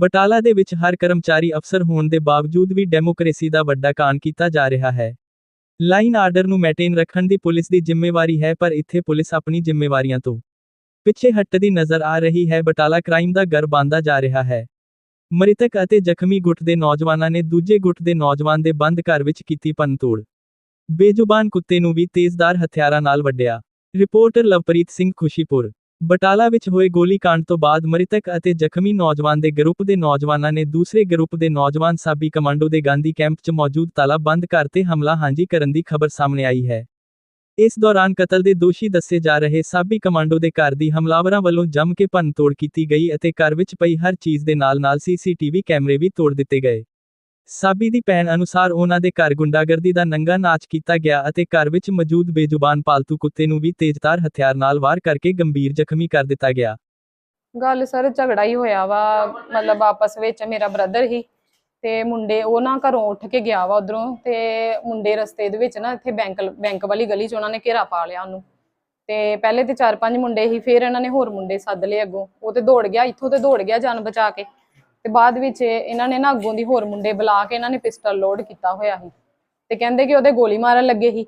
ਬਟਾਲਾ ਦੇ ਵਿੱਚ ਹਰ ਕਰਮਚਾਰੀ ਅਫਸਰ ਹੋਣ ਦੇ ਬਾਵਜੂਦ ਵੀ ਡੈਮੋਕ੍ਰੇਸੀ ਦਾ ਵੱਡਾ ਕਾਣ ਕੀਤਾ ਜਾ ਰਿਹਾ ਹੈ। ਲਾਈਨ ਆਰਡਰ ਨੂੰ ਮੇਨਟੇਨ ਰੱਖਣ ਦੀ ਪੁਲਿਸ ਦੀ ਜ਼ਿੰਮੇਵਾਰੀ ਹੈ, ਪਰ ਇੱਥੇ ਪੁਲਿਸ ਆਪਣੀ ਜ਼ਿੰਮੇਵਾਰੀਆਂ ਤੋਂ ਪਿੱਛੇ ਹਟਦੀ ਨਜ਼ਰ ਆ ਰਹੀ ਹੈ। ਬਟਾਲਾ ਕ੍ਰਾਈਮ ਦਾ ਘਰ ਬਣਦਾ ਜਾ ਰਿਹਾ ਹੈ। ਮ੍ਰਿਤਕ ਅਤੇ ਜ਼ਖਮੀ ਗੁੱਟ ਦੇ ਨੌਜਵਾਨਾਂ ਨੇ ਦੂਜੇ ਗੁੱਟ ਦੇ ਨੌਜਵਾਨ ਦੇ ਬੰਦ ਘਰ ਵਿੱਚ ਕੀਤੀ ਪੰਤੋੜ ਬੇਜ਼ੁਬਾਨ ਕੁੱਤੇ ਨੂੰ ਵੀ ਤੇਜ਼ਦਾਰ ਹਥਿਆਰਾਂ ਨਾਲ ਵੱਢਿਆ। ਰਿਪੋਰਟਰ ਲਵਪ੍ਰੀਤ ਸਿੰਘ ਖੁਸ਼ੀਪੁਰ ਬਟਾਲਾ ਵਿੱਚ ਹੋਏ ਗੋਲੀकांड ਤੋਂ ਬਾਅਦ ਮ੍ਰਿਤਕ ਅਤੇ ਜ਼ਖਮੀ ਨੌਜਵਾਨ ਦੇ ਗਰੁੱਪ ਦੇ ਨੌਜਵਾਨਾਂ ਨੇ ਦੂਸਰੇ ਗਰੁੱਪ ਦੇ ਨੌਜਵਾਨ ਸਾਬੀ ਕਮਾਂਡੋ ਦੇ ਗਾਂਧੀ ਕੈਂਪ 'ਚ ਮੌਜੂਦ ਤਾਲਾਬੰਦ ਘਰ ਤੇ ਹਮਲਾ ਹਾਂਜੀ ਕਰਨ ਦੀ ਖਬਰ ਸਾਹਮਣੇ ਆਈ ਹੈ। ਇਸ ਦੌਰਾਨ ਕਤਲ ਦੇ ਦੋਸ਼ੀ ਦੱਸੇ ਜਾ ਰਹੇ ਸਾਬੀ ਕਮਾਂਡੋ ਦੇ ਘਰ ਦੀ ਹਮਲਾਵਰਾਂ ਵੱਲੋਂ ਜੰਮ ਕੇ ਭੰਨਤੋੜ ਕੀਤੀ ਗਈ ਅਤੇ ਘਰ ਵਿੱਚ ਪਈ ਹਰ ਚੀਜ਼ ਦੇ ਨਾਲ-ਨਾਲ ਸੀਸੀਟੀਵੀ ਕੈਮਰੇ ਵੀ ਤੋੜ ਦਿੱਤੇ ਗਏ। ਸਾਬੀ ਦੀ ਭੈਣ ਅਨੁਸਾਰ ਉਹਨਾਂ ਦੇ ਘਰ ਗੁੰਡਾਗਰਦੀ ਦਾ ਨੰਗਾ ਨਾਚ ਕੀਤਾ ਗਿਆ ਅਤੇ ਘਰ ਵਿੱਚ ਮੌਜੂਦ ਬੇਜ਼ੁਬਾਨ ਪਾਲਤੂ ਕੁੱਤੇ ਨੂੰ ਵੀ ਤੇਜ਼ਧਾਰ ਹਥਿਆਰ ਨਾਲ ਵਾਰ ਕਰਕੇ ਗੰਭੀਰ ਜ਼ਖਮੀ ਕਰ ਦਿੱਤਾ ਗਿਆ। ਗੱਲ ਸਰ, ਝਗੜਾ ਹੀ ਹੋਇਆ ਵਾ। ਮਤਲਬ ਆਪਸ ਵਿੱਚ ਮੇਰਾ ਬ੍ਰਦਰ ਹੀ ਤੇ ਮੁੰਡੇ ਉਹ ਨਾ ਘਰੋਂ ਉੱਠ ਕੇ ਗਿਆ ਵਾ ਉਧਰੋਂ ਤੇ ਮੁੰਡੇ ਰਸਤੇ ਦੇ ਵਿੱਚ ਨਾ ਇੱਥੇ ਬੈਂਕ ਬੈਂਕ ਵਾਲੀ ਗਲੀ 'ਚ ਉਹਨਾਂ ਨੇ ਘੇਰਾ ਪਾ ਲਿਆ ਉਹਨੂੰ। ਤੇ ਪਹਿਲੇ ਤੇ ਚਾਰ ਪੰਜ ਮੁੰਡੇ ਹੀ, ਫਿਰ ਇਹਨਾਂ ਨੇ ਹੋਰ ਮੁੰਡੇ ਸੱਦ ਲਏ ਅੱਗੋਂ। ਉਹ ਤੇ ਦੌੜ ਗਿਆ, ਇੱਥੋਂ ਤੇ ਦੌੜ ਗਿਆ ਜਾਨ ਬਚਾ ਕੇ। ਤੇ ਬਾਅਦ ਵਿੱਚ ਇਹਨਾਂ ਨੇ ਨਾ ਅੱਗੋਂ ਦੀ ਹੋਰ ਮੁੰਡੇ ਬੁਲਾ ਕੇ ਇਹਨਾਂ ਨੇ ਪਿਸਟਲ ਲੋਡ ਕੀਤਾ ਹੋਇਆ ਸੀ ਤੇ ਕਹਿੰਦੇ ਕਿ ਉਹਦੇ ਗੋਲੀ ਮਾਰਨ ਲੱਗੇ ਸੀ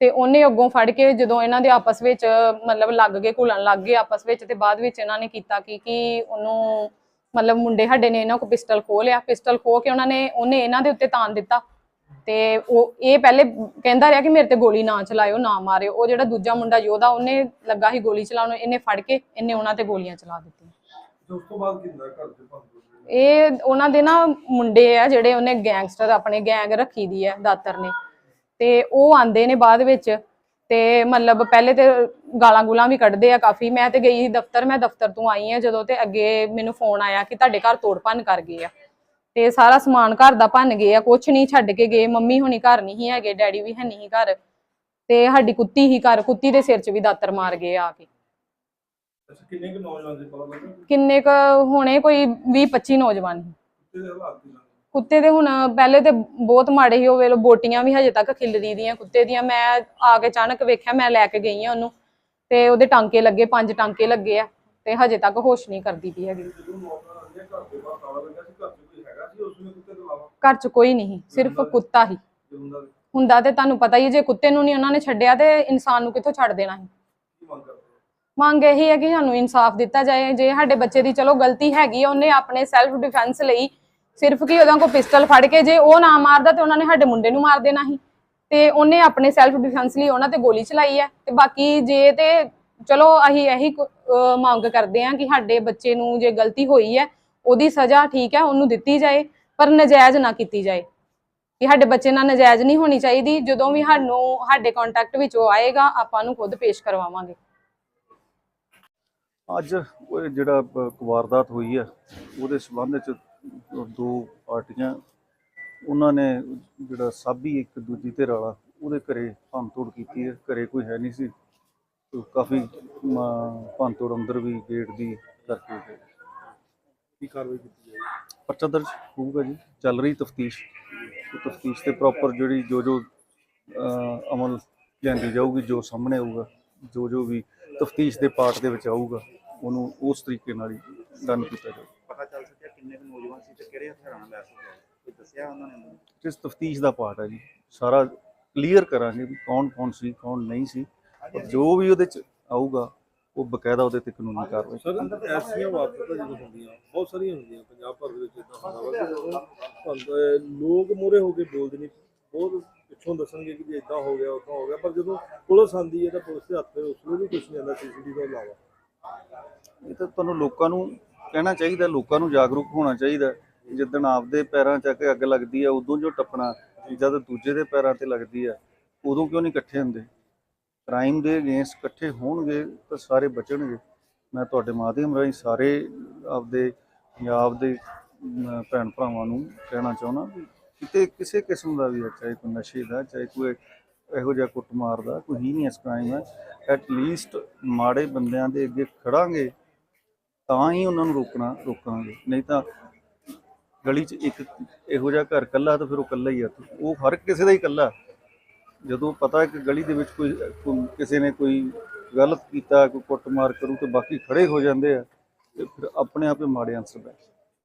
ਤੇ ਉਹਨੇ ਅੱਗੋਂ ਫੜ ਕੇ ਜਦੋਂ ਇਹਨਾਂ ਦੇ ਆਪਸ ਵਿੱਚ, ਮਤਲਬ ਲੱਗ ਗਏ, ਘੁਲਣ ਲੱਗ ਗਏ ਆਪਸ ਵਿੱਚ ਤੇ ਬਾਅਦ ਵਿੱਚ ਇਹਨਾਂ ਨੇ ਕੀਤਾ ਕੀ, ਕਿ ਉਹਨੂੰ ਮਤਲਬ ਮੁੰਡੇ ਸਾਡੇ ਨੇ ਇਹਨਾਂ ਕੋ ਪਿਸਟਲ ਖੋਹ ਲਿਆ, ਪਿਸਟਲ ਖੋਹ ਕੇ ਉਹਨਾਂ ਨੇ ਉਹਨੇ ਇਹਨਾਂ ਦੇ ਉੱਤੇ ਤਾਨ ਦਿੱਤਾ ਤੇ ਉਹ, ਇਹ ਪਹਿਲੇ ਕਹਿੰਦਾ ਰਿਹਾ ਕਿ ਮੇਰੇ ਤੇ ਗੋਲੀ ਨਾ ਚਲਾਇਓ, ਨਾ ਮਾਰਿਓ, ਉਹ ਜਿਹੜਾ ਦੂਜਾ ਮੁੰਡਾ ਯੋਧਾ ਉਹਨੇ ਲੱਗਾ ਸੀ ਗੋਲੀ ਚਲਾਉਣ, ਇਹਨੇ ਫੜ ਕੇ ਇਹਨੇ ਉਹਨਾਂ ਤੇ ਗੋਲੀਆਂ ਚਲਾ ਦਿੱਤੀਆਂ। ਉਸ ਤੋਂ ਬਾਅਦ ਕੀ ਘਰ ਦੇ ਭੰਗ ਇਹ ਉਹਨਾਂ ਦੇ ਨਾ ਮੁੰਡੇ ਆ ਜਿਹੜੇ ਉਹਨੇ ਗੈਂਗਸਟਰ ਆਪਣੇ ਗੈਂਗ ਰੱਖੀ ਦੀ ਹੈ ਦਾਤਰ ਨੇ। ਤੇ ਉਹ ਆਂਦੇ ਨੇ ਬਾਅਦ ਵਿੱਚ ਤੇ ਮਤਲਬ ਪਹਿਲੇ ਤੇ ਗਾਲਾਂ ਗੁਲਾਂ ਵੀ ਕੱਢਦੇ ਆ ਕਾਫੀ। ਮੈਂ ਤੇ ਗਈ ਸੀ ਦਫ਼ਤਰ, ਮੈਂ ਦਫ਼ਤਰ ਤੋਂ ਆਈ ਆ ਜਦੋਂ ਤੇ ਅੱਗੇ ਮੈਨੂੰ ਫੋਨ ਆਇਆ ਕਿ ਤੁਹਾਡੇ ਘਰ ਤੋੜ ਭੰਨ ਕਰ ਗਏ ਆ। ਤੇ ਸਾਰਾ ਸਮਾਨ ਘਰ ਦਾ ਭੰਨ ਗਏ ਆ, ਕੁਛ ਨਹੀਂ ਛੱਡ ਕੇ ਗਏ। ਮੰਮੀ ਹੁਣੀ ਘਰ ਨਹੀਂ ਹੈਗੇ, ਡੈਡੀ ਵੀ ਹੈ ਨਹੀਂ ਘਰ। ਤੇ ਸਾਡੀ ਕੁੱਤੀ ਹੀ ਘਰ, ਕੁੱਤੀ ਦੇ ਸਿਰ 'ਚ ਵੀ ਦਾਤਰ ਮਾਰ ਗਏ ਆ ਕੇ। ਅੱਛਾ ਕਿੰਨੇ ਕੁ ਨੌਜਵਾਨ ਦੇ ਪਤਾ ਲੱਗਾ? ਕਿੰਨੇ ਕ ਹੋਣੇ ਕੋਈ 20 25 ਨੌਜਵਾਨ ਸੀ। ਕਿਤੇ ਦੇ ਹਾਲਾਤ ਕੀ ਲੱਗੇ ਕੁੱਤੇ ਦੇ ਹੁਣ ਪਹਿਲੇ ਤੇ ਬਹੁਤ ਮਾੜੇ ਸੀ ਉਹ ਵੇਲੇ ਬੋਟੀਆਂ ਵੀ ਹਜੇ ਤੱਕ ਖਿਲਰੀ ਦੀਆਂ ਕੁੱਤੇ ਦੀਆਂ। ਮੈਂ ਆ ਕੇ ਅਚਾਨਕ ਵੇਖਿਆ ਮੈਂ ਲੈ ਕੇ ਗਈ ਆ ਉਹਨੂੰ। ਤੇ ਉਹਦੇ ਟਾਂਕੇ ਲੱਗੇ ਪੰਜ ਟਾਂਕੇ ਲੱਗੇ ਆ ਤੇ ਹਜੇ ਤੱਕ ਹੋਸ਼ ਨਹੀਂ ਕਰਦੀ ਪਈ ਹੈਗੀ। ਜਦੋਂ ਘਰ ਦੇ ਬਾਹਰ ਤਾਲਾ ਲੱਗਾ ਸੀ ਘਰ 'ਚ ਕੋਈ ਹੈਗਾ ਸੀ ਉਸ ਨੂੰ ਕੁੱਤੇ ਤੋਂ ਇਲਾਵਾ? ਘਰ 'ਚ ਕੋਈ ਨਹੀਂ ਸਿਰਫ ਕੁੱਤਾ ਹੀ। ਹੁੰਦਾ ਤਾਂ? ਹੁੰਦਾ ਤੇ ਤੁਹਾਨੂੰ ਪਤਾ ਹੀ ਹੈ, ਜੇ ਕੁੱਤੇ ਨੂੰ ਨਹੀਂ ਉਹਨਾਂ ਨੇ ਛੱਡਿਆ ਤੇ ਇਨਸਾਨ ਨੂੰ ਕਿੱਥੋਂ ਛੱਡ ਦੇਣਾ ਸੀ? ਹੋ? ਮੰਗ ਇਹੀ ਹੈ ਕਿ ਸਾਨੂੰ ਇਨਸਾਫ ਦਿੱਤਾ ਜਾਏ। ਜੇ ਸਾਡੇ ਬੱਚੇ ਦੀ ਚਲੋ ਗਲਤੀ ਹੈਗੀ ਆ, ਉਹਨੇ ਆਪਣੇ ਸੈਲਫ ਡਿਫੈਂਸ ਲਈ ਸਿਰਫ ਕਿ ਉਹਦਾਂ ਕੋ ਪਿਸਟਲ ਫੜ ਕੇ ਜੇ ਉਹ ਨਾ ਮਾਰਦਾ ਤੇ ਉਹਨਾਂ ਨੇ ਸਾਡੇ ਮੁੰਡੇ ਨੂੰ ਮਾਰ ਦੇਣਾ ਸੀ। ਤੇ ਉਹਨੇ ਆਪਣੇ ਸੈਲਫ ਡਿਫੈਂਸ ਲਈ ਉਹਨਾਂ ਤੇ ਗੋਲੀ ਚਲਾਈ ਹੈ ਤੇ ਬਾਕੀ ਜੇ ਤੇ ਚਲੋ ਅਸੀਂ ਇਹੀ ਮੰਗ ਕਰਦੇ ਹਾਂ ਕਿ ਸਾਡੇ ਬੱਚੇ ਨੂੰ ਜੇ ਗਲਤੀ ਹੋਈ ਹੈ ਉਹਦੀ ਸਜ਼ਾ ਠੀਕ ਹੈ ਉਹਨੂੰ ਦਿੱਤੀ ਜਾਏ ਪਰ ਨਜਾਇਜ਼ ਨਾ ਕੀਤੀ ਜਾਏ। ਕਿ ਸਾਡੇ ਬੱਚੇ ਨਾਲ ਨਜਾਇਜ਼ ਨਹੀਂ ਹੋਣੀ ਚਾਹੀਦੀ। ਜਦੋਂ ਵੀ ਸਾਨੂੰ ਸਾਡੇ ਕੰਟੈਕਟ ਵਿੱਚ ਉਹ ਆਏਗਾ ਆਪਾਂ ਨੂੰ ਖੁਦ ਪੇਸ਼ ਕਰਵਾਵਾਂਗੇ। ਅੱਜ ਉਹ ਜਿਹੜਾ ਵਾਰਦਾਤ ਹੋਈ ਹੈ ਉਹਦੇ ਸਬੰਧ ਵਿੱਚ ਦੋ ਪਾਰਟੀਆਂ ਉਹਨਾਂ ਨੇ ਜਿਹੜਾ ਸਾਬੀ ਇੱਕ ਦੂਜੀ ਧਿਰ ਵਾਲਾ ਉਹਦੇ ਘਰੇ ਭੰਨਤੋੜ ਕੀਤੀ ਹੈ ਘਰੇ ਕੋਈ ਹੈ ਨਹੀਂ ਸੀ। ਤੇ ਕਾਫੀ ਮ- ਭੰਨਤੋੜ ਅੰਦਰ ਵੀ ਗੇਟ ਦੀ ਕਰਕੇ। ਕੀ ਕਾਰਵਾਈ ਕੀਤੀ ਜਾਏਗੀ ਪਰਚਾ ਦਰਜ ਹੋਊਗਾ ਜੀ ਚੱਲ ਰਹੀ ਤਫਤੀਸ਼। ਤਫਤੀਸ਼ ਤੇ ਪ੍ਰੋਪਰ ਜਿਹੜੀ ਜੋ ਜੋ ਅਮਲ ਲਿਆਂਦੀ ਜਾਊਗੀ ਜੋ ਸਾਹਮਣੇ ਆਊਗਾ ਜੋ ਜੋ ਵੀ ਤਫਤੀਸ਼ ਦੇ ਪਾਰਟ ਦੇ ਵਿੱਚ ਆਊਗਾ। ਉਹਨੂੰ ਉਸ ਤਰੀਕੇ ਨਾਲ ਹੀ ਡਨ ਕੀਤਾ ਜਾਊਗਾ ਪਤਾ ਚੱਲ ਸਕਿਆ ਕਿੰਨੇ ਕੁ ਨੌਜਵਾਨ ਸੀ ਤੇ ਕਿਹੜੇ ਹਥਿਆਰਾਂ ਨਾਲ ਲੈਸ ਹੋਏ ਕੋਈ ਦੱਸਿਆ ਉਹਨਾਂ ਨੇ ਇਸ ਤਫਤੀਸ਼ ਦਾ ਪਾਰਟ ਹੈ ਜੀ। ਸਾਰਾ ਕਲੀਅਰ ਕਰਾਂਗੇ ਵੀ ਕੌਣ ਕੌਣ ਸੀ ਕੌਣ ਨਹੀਂ ਸੀ। ਔਰ ਜੋ ਵੀ ਉਹਦੇ ਚ ਆਊਗਾ ਉਹ ਬਕਾਇਦਾ ਉਹਦੇ ਤੇ ਕਾਨੂੰਨੀ ਕਾਰਵਾਈ ਸਰ ਐਸੀਆਂ ਵਾਰਦਾਤਾਂ ਜਦੋਂ ਹੁੰਦੀਆਂ ਬਹੁਤ ਸਾਰੀਆਂ ਹੁੰਦੀਆਂ ਪੰਜਾਬ ਭਰ ਦੇ ਵਿੱਚ ਇਦਾਂ ਹੁੰਦਾ ਵਾ ਲੋਕ ਮੂਹਰੇ ਹੋ ਕੇ ਬੋਲਦੇ ਨਹੀਂ। ਬਹੁਤ ਪਿੱਛੋਂ ਦੱਸਣਗੇ ਕਿ ਜੀ ਇਦਾਂ ਹੋ ਗਿਆ ਉਦਾਂ ਹੋ ਗਿਆ ਪਰ ਜਦੋਂ ਪੁਲਿਸ ਆਂਦੀ ਹੈ ਤਾਂ ਪੁਲਿਸ ਦੇ ਹੱਥ ਉਸ ਨੂੰ ਵੀ ਕੁਝ ਨਹੀਂ ਆਉਂਦਾ ਸੀਸੀਟੀਵੀ ਤੋਂ ਇਲਾਵਾ। ਇਹ ਤਾਂ ਤੁਹਾਨੂੰ ਲੋਕਾਂ ਨੂੰ ਕਹਿਣਾ ਚਾਹੀਦਾ, ਲੋਕਾਂ ਨੂੰ ਜਾਗਰੂਕ ਹੋਣਾ ਚਾਹੀਦਾ। ਜਿੱਦਣ ਆਪਦੇ ਪੈਰਾਂ 'ਚ ਆ ਕੇ ਅੱਗ ਲੱਗਦੀ ਆ, ਉਦੋਂ ਜੋ ਟੱਪਣਾ ਜਦ ਦੂਜੇ ਦੇ ਪੈਰਾਂ ਤੇ ਲੱਗਦੀ ਆ, ਉਦੋਂ ਕਿਉਂ ਨਹੀਂ ਇਕੱਠੇ ਹੁੰਦੇ? ਕ੍ਰਾਈਮ ਦੇ ਅਗੇਂਸਟ ਇਕੱਠੇ ਹੋਣਗੇ ਤਾਂ ਸਾਰੇ ਬਚਣਗੇ। ਮੈਂ ਤੁਹਾਡੇ ਮਾਧਿਅਮ ਰਾਹੀਂ ਸਾਰੇ ਆਪਦੇ ਪੰਜਾਬ ਦੇ ਭੈਣ ਭਰਾਵਾਂ ਨੂੰ ਕਹਿਣਾ ਚਾਹੁੰਦਾ ਵੀ ਕਿਤੇ ਕਿਸੇ ਕਿਸਮ ਦਾ ਵੀ ਹੈ ਚਾਹੇ ਕੋਈ ਨਸ਼ੇ ਦਾ, ਚਾਹੇ ਕੋਈ ਇਹੋ ਜਿਹਾ ਕੁੱਟਮਾਰ ਦਾ ਕੋਈ ਹੀ ਨਹੀਂ ਇਸ ਟਾਈਮ ਹੈ। ਐਟ ਲੀਸਟ ਮਾੜੇ ਬੰਦਿਆਂ ਦੇ ਅੱਗੇ ਖੜਾਂਗੇ, ਤਾਂ ਹੀ ਉਹਨਾਂ ਨੂੰ ਰੋਕਣਾ, ਰੋਕਾਂਗੇ। ਨਹੀਂ ਤਾਂ ਗਲੀ 'ਚ ਇੱਕ ਇਹੋ ਜਿਹਾ ਘਰ ਕੱਲਾ ਤਾਂ ਫਿਰ ਉਹ ਕੱਲਾ ਹੀ ਆ। ਉਹ ਹਰ ਕਿਸੇ ਦਾ ਹੀ ਕੱਲਾ ਜਦੋਂ ਪਤਾ ਕਿ ਗਲੀ ਦੇ ਵਿੱਚ ਕੋਈ ਕਿਸੇ ਨੇ ਕੋਈ ਗਲਤ ਕੀਤਾ, ਕੋਈ ਕੁੱਟਮਾਰ ਕਰੂ ਤੇ ਬਾਕੀ ਖੜੇ ਹੋ ਜਾਂਦੇ ਆ, ਤੇ ਫਿਰ ਆਪਣੇ ਆਪੇ ਮਾੜੇ ਅਨਸਰ ਬੈਠ